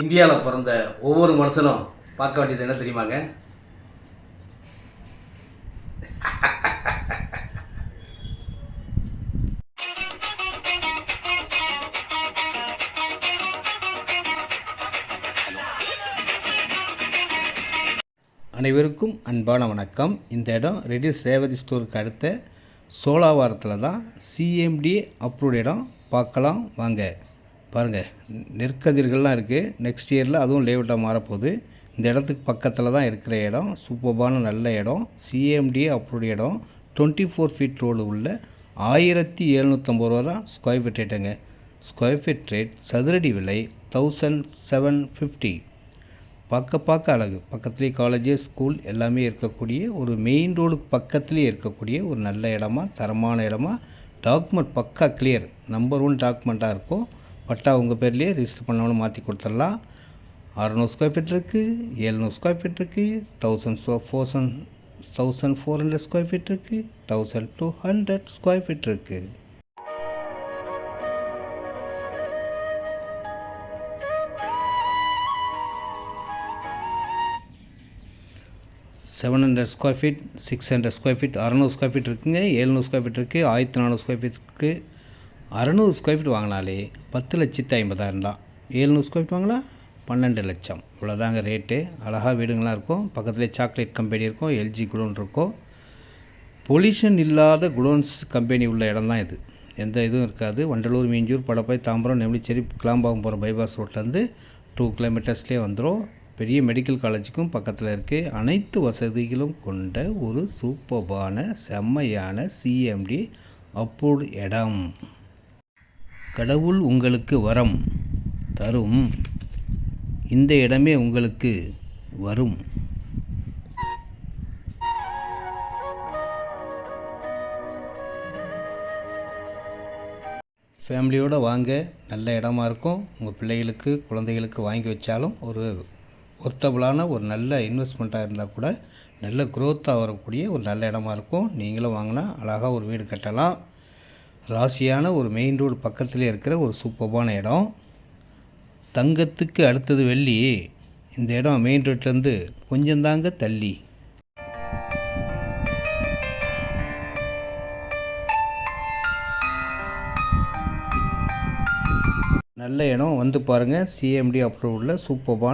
இந்தியாவில் பிறந்த ஒவ்வொரு மனுஷனும் பார்க்க வேண்டியது என்ன தெரியுமாங்க? அனைவருக்கும் அன்பான வணக்கம். இந்த இடம் ரெடியூஸ் ரேவதி ஸ்டோருக்கு அடுத்த சோலாவாரத்தில் தான் சிஎம்டி அப்ரூவ்ட் இடம். பார்க்கலாம் வாங்க. பாருங்கள் நெற்கதிர்கள்லாம் இருக்குது நெக்ஸ்ட் இயரில் அதுவும் லேவுட்டாக மாறப்போகுது. இந்த இடத்துக்கு பக்கத்தில் தான் இருக்கிற இடம். சூப்பர்பான நல்ல இடம். சிஎம்டி அப்ரூவ்ட் இடம். டுவெண்ட்டி ஃபோர் ஃபீட் ரோடு உள்ள ஆயிரத்தி எழுநூற்றம்பது ரூபா தான் ஸ்கொயர் ஃபீட் ரேட்டுங்க ஸ்கொயர் ஃபீட் ரேட் சதுரடி விலை தௌசண்ட் செவன் ஃபிஃப்டி பார்க்க பார்க்க அழகு. பக்கத்துலேயே காலேஜு ஸ்கூல் எல்லாமே இருக்கக்கூடிய ஒரு மெயின் ரோடுக்கு பக்கத்துலேயே இருக்கக்கூடிய ஒரு நல்ல இடமா தரமான இடமா டாக்குமெண்ட் பக்கா கிளியர் நம்பர் ஒன் டாக்குமெண்ட்டாக இருக்கும் பட்டா உங்கள் பேர்லேயே ரிஜிஸ்டர் பண்ணவனு மாற்றி கொடுத்துடலாம். அறநூறு ஸ்கொயர் ஃபீட் இருக்குது ஏழ்நூறு ஸ்கொயர் ஃபீட் இருக்குது thousand ஸ்கொ four thousand thousand four hundred square feet இருக்குது thousand two hundred square feet இருக்குது seven hundred square feet six hundred square feet அறநூறு ஸ்கொயர் ஃபீட் இருக்குங்க எழுநூறு ஸ்கொயர் ஃபீட் இருக்குது ஆயிரத்தி நானூறு ஸ்கொயர் ஃபீட் இருக்குது அறநூறு ஸ்கொயர் ஃபீட் வாங்கினாலே பத்து லட்சத்து ஐம்பதாயிரம் தான். ஏழ்நூறு ஸ்கொயர் ஃபீட் வாங்கினா பன்னெண்டு லட்சம். இவ்வளோதாங்க ரேட்டு அழகாக வீடுங்களாம் இருக்கும். பக்கத்துலேயே சாக்லேட் கம்பெனி இருக்கும். எல்ஜி குடோன் இருக்கும். பொல்யூஷன் இல்லாத குடோன்ஸ் கம்பெனி உள்ள இடம் தான் இது. எந்த இதுவும் இருக்காது. வண்டலூர் மீஞ்சூர் படப்பாய் தாம்பரம் நெம்லிச்சேரி கிளாம்பாக்கம் போகிற பைபாஸ் ரோட்லேருந்து டூ கிலோமீட்டர்ஸ்லேயே வந்துடும் பெரிய மெடிக்கல் காலேஜுக்கும் பக்கத்தில் இருக்குது அனைத்து வசதிகளும் கொண்ட ஒரு சூப்பர்பான செம்மையான சிஎம்டி அப்ரூவ்டு இடம். கடவுள் உங்களுக்கு வரம் தரும். இந்த இடமே உங்களுக்கு வரும். ஃபேமிலியோடு வாங்க. நல்ல இடமா இருக்கும். உங்கள் பிள்ளைகளுக்கு குழந்தைகளுக்கு வாங்கி வச்சாலும் ஒரு ஒர்த்தபுளான ஒரு நல்ல இன்வெஸ்ட்மெண்ட்டாக இருந்தால் கூட நல்ல க்ரோத்தாக வரக்கூடிய ஒரு நல்ல இடமா இருக்கும். நீங்களும் வாங்கினா அழகாக ஒரு வீடு கட்டலாம். ராசியான ஒரு மெயின் ரோடு பக்கத்தில் இருக்கிற ஒரு சூப்பர்பான இடம். தங்கத்துக்கு அடுத்தது வெள்ளி. இந்த இடம் மெயின் ரோட்லேருந்து கொஞ்சம் தாங்க தள்ளி. நல்ல இடம் வந்து பாருங்கள் சிஎம்டி அப்ரூவ்டில் சூப்பர்பான